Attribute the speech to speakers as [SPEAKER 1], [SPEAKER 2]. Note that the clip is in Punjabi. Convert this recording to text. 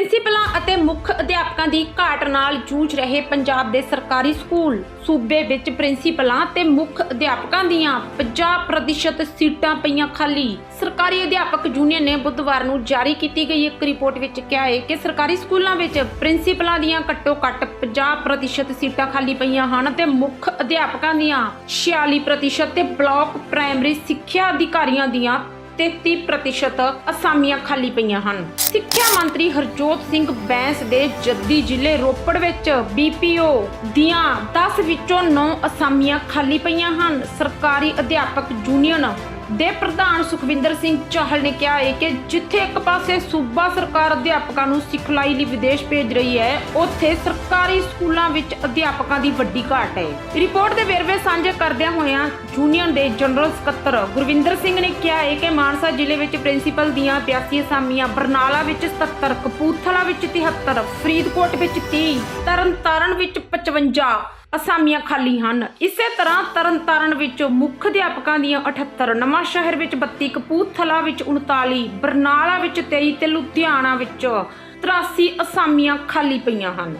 [SPEAKER 1] ਪ੍ਰਿੰਸੀਪਲਾਂ ਅਤੇ ਮੁੱਖ ਅਧਿਆਪਕਾਂ ਦੀ ਘਾਟ ਨਾਲ ਜੂਝ ਰਹੇ ਪੰਜਾਬ ਦੇ ਸਰਕਾਰੀ ਸਕੂਲ। ਸੂਬੇ ਵਿੱਚ ਪ੍ਰਿੰਸੀਪਲਾਂ ਤੇ ਮੁੱਖ ਅਧਿਆਪਕਾਂ ਦੀਆਂ 50% ਸੀਟਾਂ ਪਈਆਂ ਖਾਲੀ। ਸਰਕਾਰੀ ਅਧਿਆਪਕ ਯੂਨੀਅਨ ਨੇ ਬੁੱਧਵਾਰ ਨੂੰ ਜਾਰੀ ਕੀਤੀ ਗਈ ਇੱਕ ਰਿਪੋਰਟ ਵਿੱਚ ਕਿਹਾ ਹੈ ਕਿ ਸਰਕਾਰੀ ਸਕੂਲਾਂ ਵਿੱਚ ਪ੍ਰਿੰਸੀਪਲਾਂ ਦੀਆਂ ਘੱਟੋ-ਘੱਟ 50% ਸੀਟਾਂ ਖਾਲੀ ਪਈਆਂ ਹਨ ਤੇ ਮੁੱਖ ਅਧਿਆਪਕਾਂ ਦੀਆਂ 46% ਤੇ ਬਲਾਕ ਪ੍ਰਾਇਮਰੀ ਸਿੱਖਿਆ ਅਧਿਕਾਰੀਆਂ ਦੀਆਂ 33% ਅਸਾਮੀਆਂ ਖਾਲੀ ਪਈਆਂ ਹਨ। ਸਿੱਖਿਆ ਮੰਤਰੀ ਹਰਜੋਤ ਸਿੰਘ ਬੈਂਸ ਦੇ ਜੱਦੀ ਜ਼ਿਲ੍ਹੇ ਰੋਪੜ ਵਿੱਚ ਬੀਪੀਓ ਦੀਆਂ 10 ਵਿੱਚੋਂ 9 ਅਸਾਮੀਆਂ ਖਾਲੀ ਪਈਆਂ ਹਨ। ਸਰਕਾਰੀ ਅਧਿਆਪਕ ਯੂਨੀਅਨ ਦੇ ਪ੍ਰਧਾਨ ਸੁਖਵਿੰਦਰ ਸਿੰਘ ਚਾਹਲ ਨੇ ਕਿਹਾ ਹੈ ਕਿ ਜਿੱਥੇ ਇੱਕ ਪਾਸੇ ਸੂਬਾ ਸਰਕਾਰ ਅਧਿਆਪਕਾਂ ਨੂੰ ਸਿਖਲਾਈ ਲਈ ਵਿਦੇਸ਼ ਭੇਜ ਰਹੀ ਹੈ, ਉੱਥੇ ਸਰਕਾਰੀ ਸਕੂਲਾਂ ਵਿੱਚ ਅਧਿਆਪਕਾਂ ਦੀ ਵੱਡੀ ਘਾਟ ਹੈ। ਰਿਪੋਰਟ ਦੇ ਵੇਰਵੇ ਸਾਂਝੇ ਕਰਦਿਆਂ ਹੋਇਆਂ ਯੂਨੀਅਨ ਦੇ ਜਨਰਲ ਸਕੱਤਰ ਗੁਰਵਿੰਦਰ ਸਿੰਘ ਨੇ ਕਿਹਾ ਹੈ ਕਿ ਮਾਨਸਾ ਜ਼ਿਲ੍ਹੇ ਵਿੱਚ ਪ੍ਰਿੰਸੀਪਲ ਦੀਆਂ 82 ਅਸਾਮੀਆਂ ਬਰਨਾਲਾ ਵਿੱਚ 77 ਕਪੂਰਥਲਾ ਵਿੱਚ 73 ਫਰੀਦਕੋਟ ਵਿੱਚ 30 ਤਰਨਤਾਰਨ ਵਿੱਚ 55 ਅਸਾਮੀਆਂ ਖਾਲੀ ਹਨ। ਇਸੇ ਤਰ੍ਹਾਂ ਤਰਨਤਾਰਨ ਵਿੱਚ ਮੁੱਖ ਅਧਿਆਪਕਾਂ ਦੀਆਂ 78 ਨਵਾਂ ਸ਼ਹਿਰ ਵਿੱਚ 32 ਕਪੂਰਥਲਾ ਵਿੱਚ 39 ਬਰਨਾਲਾ ਵਿੱਚ 23 ਤੇ ਲੁਧਿਆਣਾ ਵਿੱਚ 83 ਅਸਾਮੀਆਂ ਖਾਲੀ ਪਈਆਂ ਹਨ।